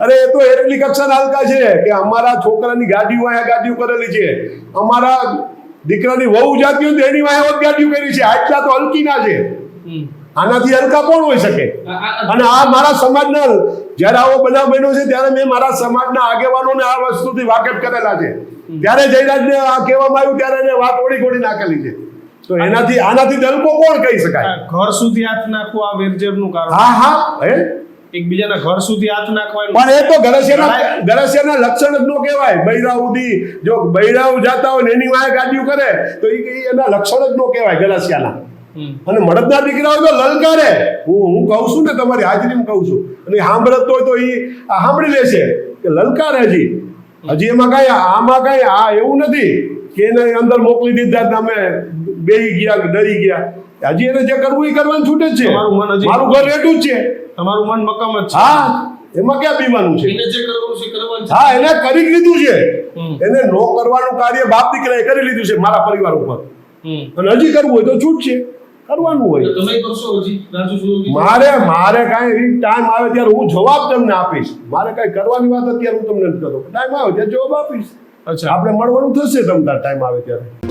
અરે એ તો એટલી કક્ષા હલકા છે કે અમારા છોકરાની ગાડીઓ અહીંયા ગાડીઓ કરેલી છે. અમારા દીકરાની વહુ જાતી હોય એની વાંહે ગાડીઓ કરી છે. આટલા તો હલકી ના છે આનાથી હલકા કોણ હોઈ શકે? અને આ મારા સમાજના જ્યારે આવો બનાવ બન્યો છે ત્યારે મેં મારા સમાજના આગેવાનોને આ વસ્તુથી વાકેફ કરેલા છે. ત્યારે જયરાજને આ કહેવામાં આવ્યું ત્યારે એને વાત ઓળી ગોળી નાખેલી છે. તો એનાથી આનાથી દલકો કોણ કહી શકાય? ઘર સુધી હાથ નાખવું આ વેરજેબનું કારણ. હા હા હે? એકબીજાના ઘર સુધી હાથ નાખવાનું. પણ એ તો ગરસિયાના ગરસિયાના લક્ષણ જ નો કહેવાય. બૈરા જો બૈરાઉ જાતા હોય ને એની વાય ગાડીઓ કરે તો એ એના લક્ષણ જ નો કહેવાય ગરસિયાના અને મળદના દીકરાઓ તો લલકારે. હું હું કહું છું ને તમારી હાજરીમાં કહું છું. અને સાંભળતો હોય તો એ સાંભળી લેશે કે લલકારે હજી. હજી એમાં કાંઈ આમાં કાંઈ આ એવું નથી કે એને અંદર મોકલી દીધા અમે બેહી ગયા કે ડરી ગયા. હજી એને જે કરવું એ કરવાનું છૂટે જ છે. મારું મન હજી- મારું ઘર એટલું જ છે. તમારું મન મક્કમ જ છે. હા એમાં ક્યાં પીવાનું છે? એને જે કરવું છે કરવાનું હા એને કરી લીધું છે. એને નો કરવાનું કાર્ય બાપ દીકરાએ કરી લીધું છે મારા પરિવાર ઉપર. અને હજી કરવું હોય તો છૂટ છે. કરવાનું હોય. તો તમે કરશો હજી રાજુ શું મારે મારે કાંઈ ટાઈમ આવે ત્યારે હું જવાબ તમને આપીશ. મારે કાંઈ કરવાની વાત અત્યારે હું તમને નથી કરું ટાઈમ આવે ત્યારે જવાબ આપીશ. અચ્છા. આપણે મળવાનું થશે તમને ટાઈમ આવે ત્યારે.